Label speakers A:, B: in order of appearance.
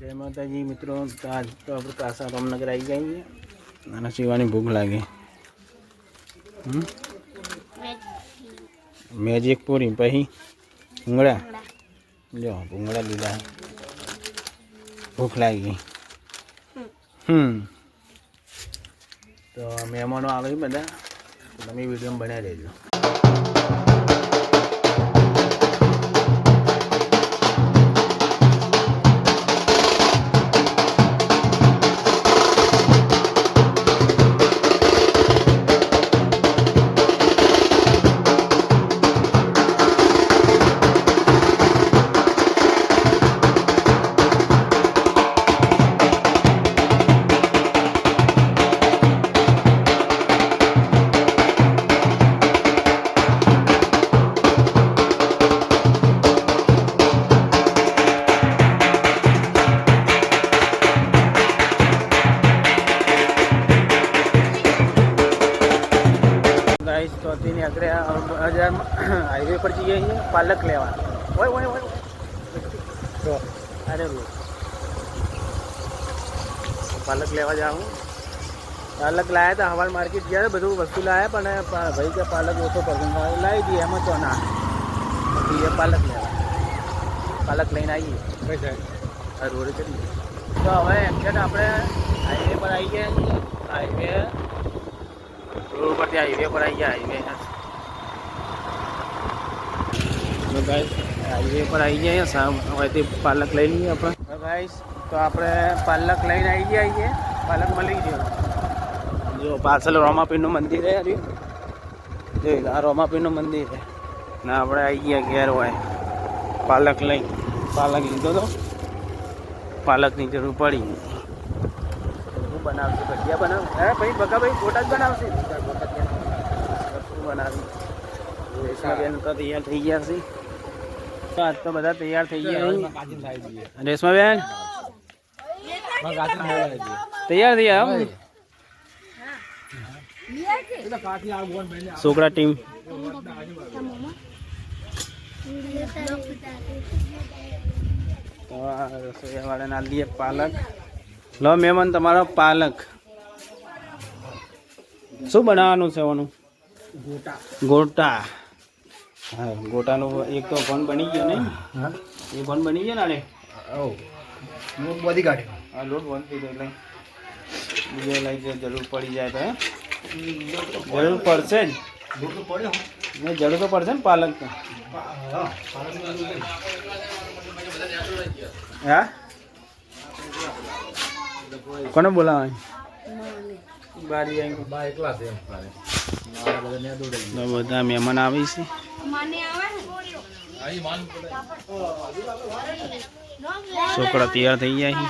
A: જય માતાજી, મિત્રો. આજ તો આપણે કાસા રામનગર આવી જઈએ અને શિવાની ભૂખ લાગી? મેજિક પૂરી, પછી ભૂંગળા. જો, ભૂંગળા લીધા. ભૂખ લાગી. હમ. તો મહેમાનો આવે બધા. તમે વીડિયો બનાવી દેજો. તો અત્યારની બજારમાં હાઈવે પર જઈએ છીએ પાલક લેવા. ઓય ઓય ઓય તો અરે રોજ પાલક લેવા જાઉં. પાલક લાયા હતા હવાલ માર્કેટ ગયા બધું વસ્તુ લાયા પણ ભાઈ કે પાલક ઓછો પસંદ આવે લાવી દઈએ એમાં તો ના. પછી એ પાલક લેવા. પાલક લઈને આવીએ. રોડ ચડીએ તો હવે એક્ઝેક્ટ આપણે હાઈવે પર આવી ગયા હાઈવે. રોડ પરથી હાઈવે પર આવી ગયા હાઈવે તો ગાઈસ હાઈવે પર આવી ગયા સામ પાલક લઈ લઈએ આપણે. તો આપણે પાલક લઈને આવી ગયા છીએ. પાલક મળી ગયો. જો પાછળ રોમાપીનું મંદિર છે હરી જો, આ રોમાપીનું મંદિર છે. ને આપણે આવી ગયા ઘેર હોય. પાલક લઈ. પાલક લીધો તો. પાલકની જરૂર પડી. શું બનાવશે? ભજીયા બનાવ હે ભાઈ, બગા ભાઈ ફોટા જ બનાવશે? બનાવી. બેન તો તૈયાર થઈ ગયા છે. તો આજ તો બધા તૈયાર થઈ ગયા. રેશમા રેશમાબેન તૈયાર થઈ ગયા છોકરા ટીમ. તો આ રસોઈયાવાળાને આલી દઈએ પાલક. લો મહેમાન તમારો પાલક. શું બનાવવાનું છે એનું ગોટા. હા ગોટાનો એક તો ભણ બની ગયો ને એ ભણ બની ગયો ને આને?
B: બધી કાઢી
A: આ લોટ બંધ થઈ ગયો એટલે. બીજો લઈ જો જરૂર પડી જાય તો હે? જરૂર પડશે જ. ને જરૂર તો પડશે ને પાલક તો. હા કોને બોલાવે? બારી આવી
B: બા એકલા છે એમ બધા ન્યા દોડાઈ
A: તો બધા મહેમાન આવી છે. છોકરા તૈયાર થઈ ગયા